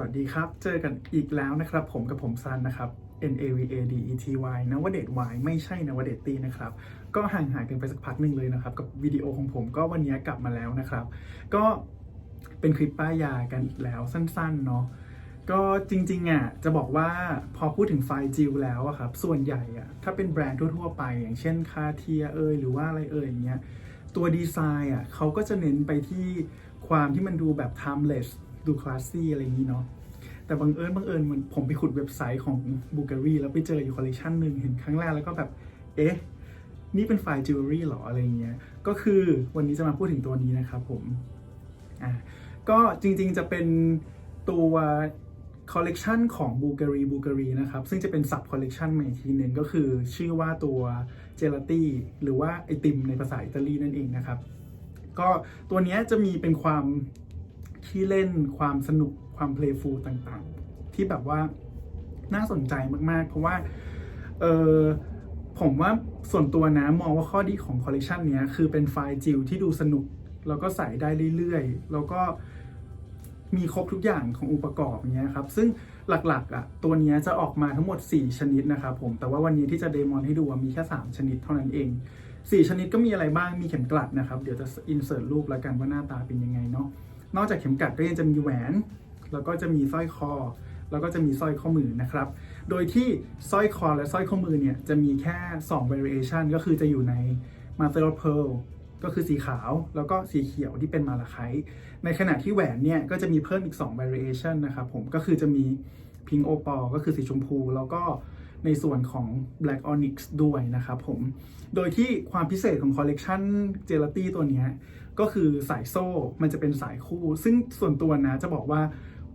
วัสดีครับ เจอกันอีกแล้วนะครับ ผมกับผมซันนะครับ N A V A D E T Y นวเดต Y ไม่ใช่นวเดตตีนะครับ ก็ห่างหายกันไปสักพักหนึ่งเลยนะครับ กับวิดีโอของผมก็วันนี้กลับมาแล้วนะครับ ก็เป็นคลิปป้ายยากันอีกแล้วสั้นๆเนาะก็จริงๆอะจะบอกว่าพอพูดถึงไฟจิลแล้วอะครับส่วนใหญ่อะถ้าเป็นแบรนด์ทั่วๆไป อย่างเช่นคาเทียเอยหรือว่าอะไรเอยอย่างเงี้ยตัวดีไซน์อะเขาก็จะเน้นไปที่ความที่มันดูแบบ timeless ดูคลาสซี่อะไรอย่างนี้เนาะแต่บังเอิญบังเอิญมันผมไปขุดเว็บไซต์ของบูการีแล้วไปเจออยู่คอลเลคชันหนึ่งเห็นครั้งแรกแล้วก็แบบ เอ๊ะ นี่เป็นไฟล์จิวเวลรี่หรออะไรเงี้ย ก็คือวันนี้จะมาพูดถึงตัวนี้นะครับผม อะก็จริงๆจะเป็นตัวคอลเลกชันของบูการีบูการีนะครับ ซึ่งจะเป็นซับคอลเลกชันใหม่ทีหนึ่งก็คือชื่อว่าตัวเจลาตี้หรือว่าไอติมในภาษาอิตาลีนั่นเองนะครับ ก็ตัวเนี้ยจะมีเป็นความ ที่เล่นความสนุกความเพลย์ฟูลต่างๆ ที่แบบว่าน่าสนใจมากๆ เพราะว่าเออผมว่าส่วนตัวนะมองว่าข้อดีของคอลเลกชันนี้คือเป็นไฟล์จิลที่ดูสนุก แล้วก็ใส่ได้เรื่อยๆ แล้วก็มีครบทุกอย่างขององค์ประกอบเนี้ยครับ ซึ่งหลักๆอะตัวนี้จะออกมาทั้งหมด 4 ชนิดนะครับผม แต่ว่าวันนี้ที่จะเดโมนให้ดูมีแค่ 3 ชนิดเท่านั้นเอง 4 ชนิดก็มีอะไรบ้าง มีเข็มกลัดนะครับ เดี๋ยวจะอินเสิร์ตรูปแล้วกันว่าหน้าตาเป็นยังไงเนาะ นอกจากเข็มกลัดก็ยังจะมีแหวน แล้วก็จะมีสร้อยคอ แล้วก็จะมีสร้อยข้อมือนะครับ โดยที่สร้อยคอและสร้อยข้อมือเนี่ยจะมีแค่ 2 variation ก็คือจะอยู่ใน mother of pearl ก็คือสีขาวแล้วก็สีเขียวที่เป็นมาลาไคต์ในขณะที่แหวนเนี่ยก็จะมีเพิ่มอีก 2 variation นะครับผมก็คือจะมี pink opal ก็คือสีชมพู แล้วก็ ในส่วนของ black onyx ด้วยนะครับผม โดยที่ความพิเศษของคอลเลกชันเจลาตี้ตัวนี้ก็คือสายโซ่มันจะเป็นสายคู่ ซึ่งส่วนตัวนะจะบอกว่า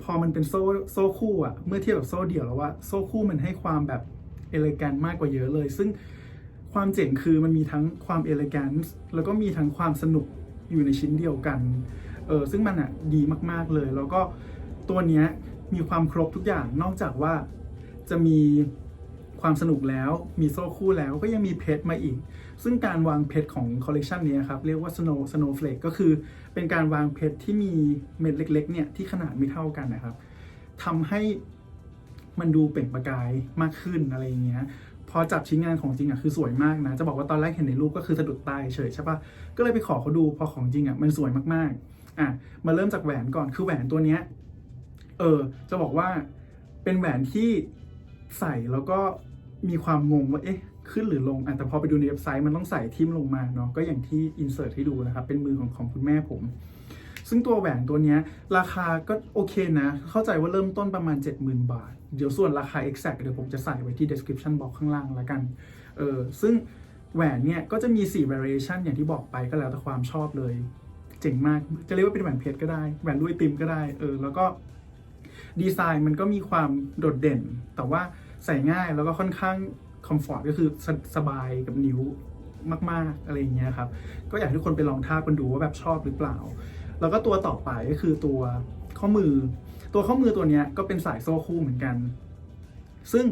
พอมันเป็นโซ่โซ่คู่อะเมื่อเทียบกับโซ่เดี่ยวแล้วว่าโซ่คู่มันให้ความแบบเอเลแกนมากกว่าเยอะเลย ซึ่งความเจ๋งคือมันมีทั้งความเอเลแกนแล้วก็มีทั้งความสนุกอยู่ในชิ้นเดียวกันเออซึ่งมันอะดีมาก ๆเลย แล้วก็ตัวเนี้ยมีความครบทุกอย่างนอกจากว่าจะมี ความสนุกแล้วมีโซ่คู่แล้วก็ยังมีเพชรมาอีก ซึ่งการวางเพชรของคอลเลกชันนี้ครับ เรียกว่า snow snowflake ก็คือเป็นการวางเพชรที่มีเม็ดเล็ก ๆ เนี่ยที่ขนาดไม่เท่ากันนะครับทำให้มันดูเปล่งประกายมากขึ้นอะไรอย่างเงี้ยพอจับชิ้นงานของจริงอะคือสวยมากนะ จะบอกว่าตอนแรกเห็นในรูปก็คือสะดุดตาเฉยใช่ปะก็เลยไปขอเขาดูพอของจริงอะมันสวยมากๆอะมาเริ่มจากแหวนก่อนคือแหวนตัวเนี้ยเออจะบอกว่าเป็นแหวนที่ใส่แล้วก็ มีความงงว่าเอ๊ะขึ้นหรือลงอะแต่พอไปดูในเว็บไซต์มันต้องใส่ทิมลงมาเนาะก็อย่างที่อินเสิร์ตให้ดูนะครับ เป็นมือของของคุณแม่ผม ซึ่งตัวแหวนตัวนี้ราคาก็โอเคนะ เข้าใจว่าเริ่มต้นประมาณ 70,000 บาท เดี๋ยวส่วนราคา exact เดี๋ยวผมจะใส่ไว้ที่ description box ข้างล่างแล้วกันเออซึ่งแหวนเนี่ยก็จะมี 4 variation อย่างที่บอกไปก็แล้วแต่ความชอบเลย เจ๋งมากจะเรียกว่าเป็นแหวนเพชรก็ได้แหวนด้วยติมก็ได้เออแล้วก็ดีไซน์มันก็มีความโดดเด่นแต่ว่า ใส่ง่ายแล้วก็ค่อนข้างคอมฟอร์ตก็คือสสบายกับนิ้วมาก ๆ อะไรอย่างเงี้ยครับ ก็อยากให้ทุกคนไปลองท่ากันดูว่าแบบชอบหรือเปล่า แล้วก็ตัวต่อไปก็คือตัวข้อมือ ตัวข้อมือตัวเนี้ยก็เป็นสายโซ่คู่เหมือนกัน ซึ่ง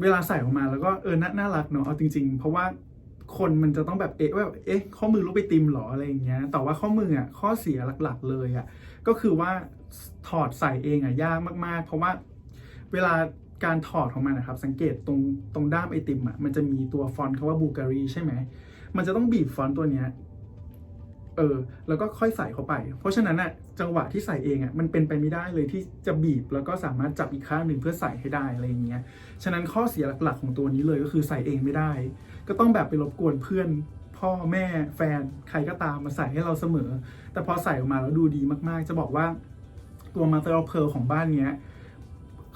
เวลาใส่ออกมาแล้วก็เออน,น่ารักเนาะเอาจริง ๆ เพราะว่าคนมันจะต้องแบบเอ๊ะว่าเอ๊ะข้อมือลูกไปติมเหรออะไรอย่างเงี้ย แต่ว่าข้อมืออะข้อเสียหลักๆ เลยอะก็คือว่าถอดใส่เองอะยากมากๆ เพราะว่าเวลา การถอดของมันนะครับ สังเกตตรงตรงด้ามไอติมอะมันจะมีตัวฟอนต์คาว่าบูการีใช่ไหมมันจะต้องบีบฟอนต์ตัวเนี้ยเออแล้วก็ค่อยใส่เข้าไป เพราะฉะนั้นอะจังหวะที่ใส่เองอะมันเป็นไปไม่ได้เลยที่จะบีบแล้วก็สามารถจับอีกข้างหนึ่งเพื่อใส่ให้ได้อะไรอย่างเงี้ยฉะนั้นข้อเสียหลักๆของตัวนี้เลยก็คือใส่เองไม่ได้ ก็ต้องแบบไปรบกวนเพื่อนพ่อแม่แฟนใครก็ตามมาใส่ให้เราเสมอ แต่พอใส่ออกมาแล้วดูดีมากๆ จะบอกว่าตัว Mother of Pearl ของบ้านเนี้ย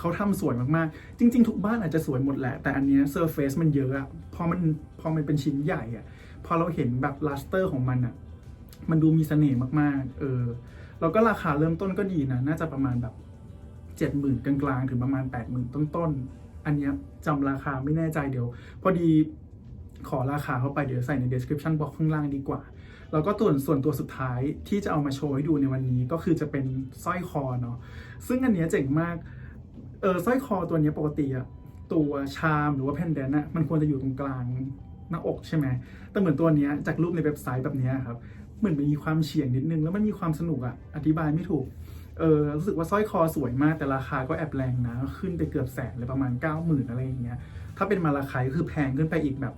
เขาทำสวยมากๆ จริง ๆ ทุกบ้านอาจจะสวยหมดแหละ แต่อันเนี้ย Surface มันเยอะอะพอมันพอมันเป็นชิ้นใหญ่อะพอเราเห็นแบบลัสเตอร์ของมันอะมันดูมีเสน่ห์มากๆ เออ แล้วก็ราคาเริ่มต้นก็ดีนะ น่าจะประมาณแบบเจ็ดหมื่นกลางๆ ถึงประมาณแปดหมื่นต้นๆ อันเนี้ยจำราคาไม่แน่ใจเดี๋ยว พอดีขอราคาเข้าไปเดี๋ยวใส่ใน description box ข้างล่างดีกว่า แล้วก็ตัวส่วนตัวสุดท้ายที่จะเอามาโชว์ให้ดูในวันนี้ก็คือจะเป็นสร้อยคอเนาะ ซึ่งอันเนี้ยเจ๋งมาก เออสร้อยคอตัวนี้ปกติอะตัวชามหรือว่าแผ่นแดนอะมันควรจะอยู่ตรงกลางหน้าอกใช่ไหมแต่เหมือนตัวนี้จากรูปในเว็บไซต์แบบนี้ครับเหมือนมันมีความเฉียงนิดนึง แล้วมันมีความสนุกอะอธิบายไม่ถูกเออรู้สึกว่าสร้อยคอสวยมากแต่ราคาก็แอบแรงนะขึ้นไปเกือบแสนเลยประมาณ 9 0,000อะไรอย่างเงี้ยถ้าเป็นมาราคาก็คือแพงขึ้นไปอีกแบบ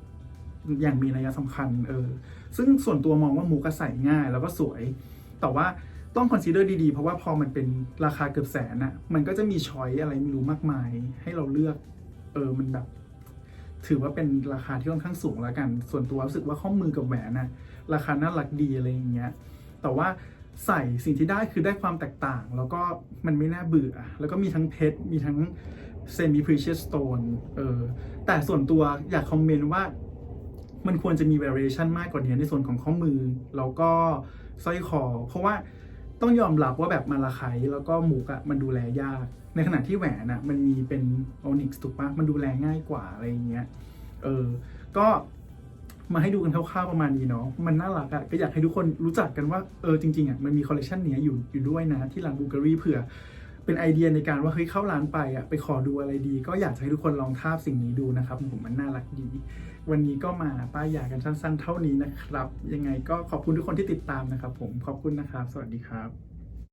อย่างมีนัยสำคัญเออซึ่งส่วนตัวมองว่ามูก็ใส่ง่ายแล้วก็สวย แต่ว่า ต้องคอนซีเดอร์ดีๆ เพราะว่าพอมันเป็นราคาเกือบแสนอะมันก็จะมีช้อยอะไรไม่รู้มากมาย ให้เราเลือกเออมันแบบ ถือว่าเป็นราคาที่ค่อนข้างสูงแล้วกัน ส่วนตัวรู้สึกว่าข้อมือกับแหวนน่ะราคาน่ารักดีอะไรอย่างเงี้ยแต่ว่าใส่สิ่งที่ได้คือได้ความแตกต่าง แล้วก็มันไม่น่าเบื่อ แล้วก็มีทั้งเพชรมีทั้ง semi precious stone เออแต่ส่วนตัวอยากคอมเมนต์ว่ามันควรจะมี variation มากกว่านี้ในส่วนของข้อมือ แล้วก็สร้อยคอ เพราะว่า ต้องยอมรับว่าแบบมาลาไคแล้วก็หมูกอะมันดูแลยาก ในขณะที่แหวนอะมันมีเป็นโอนิกส์ถูกปะมันดูแลง่ายกว่าอะไรอย่างเงี้ยเออก็มาให้ดูกันคร่าวๆประมาณนี้เนาะ มันน่ารักอะก็อยากให้ทุกคนรู้จักกันว่า เออจริงๆอะมันมีคอลเลคชันเนี้ยอยู่อยู่ด้วยนะ ที่ร้านบูเกอรี่เผื่อ เป็นไอเดียในการว่าเฮ้ยเข้าร้านไปอะไปขอดูอะไรดี ก็อยากจะให้ทุกคนลองทาบสิ่งนี้ดูนะครับผมมันน่ารักดี วันนี้ก็มาป้ายยากันสั้นๆ เท่านี้นะครับ ยังไงก็ขอบคุณทุกคนที่ติดตามนะครับ ผมขอบคุณนะครับ สวัสดีครับ